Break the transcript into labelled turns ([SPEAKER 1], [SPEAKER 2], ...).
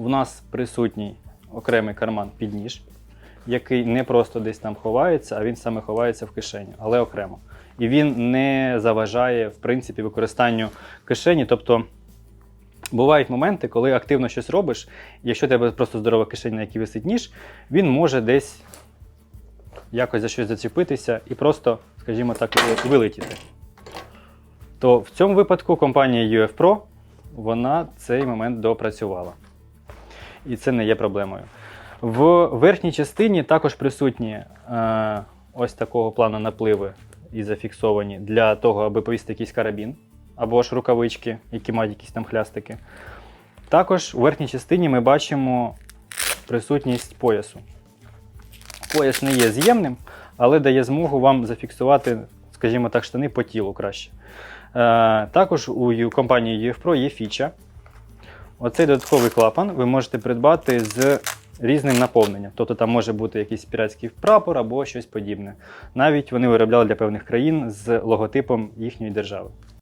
[SPEAKER 1] в нас присутній окремий карман під ніж, який не просто десь там ховається, а він саме ховається в кишені, але окремо. І він не заважає, в принципі, використанню кишені. Тобто бувають моменти, коли активно щось робиш, якщо тебе просто здорова кишеня, на якій висить ніж, він може десь якось за щось зачепитися і просто, скажімо так, вилетіти. То в цьому випадку компанія UF Pro вона цей момент допрацювала. І це не є проблемою. В верхній частині також присутні е, ось такого плану напливи і зафіксовані для того, аби повісити якийсь карабін або ж рукавички, які мають якісь там хлястики. Також у верхній частині ми бачимо присутність поясу. Пояс не є з'ємним, але дає змогу вам зафіксувати, скажімо так, штани по тілу краще. Е, також у компанії UF є фіча. Оцей додатковий клапан ви можете придбати з різним наповненням. Тобто там може бути якийсь піратський прапор або щось подібне. Навіть вони виробляли для певних країн з логотипом їхньої держави.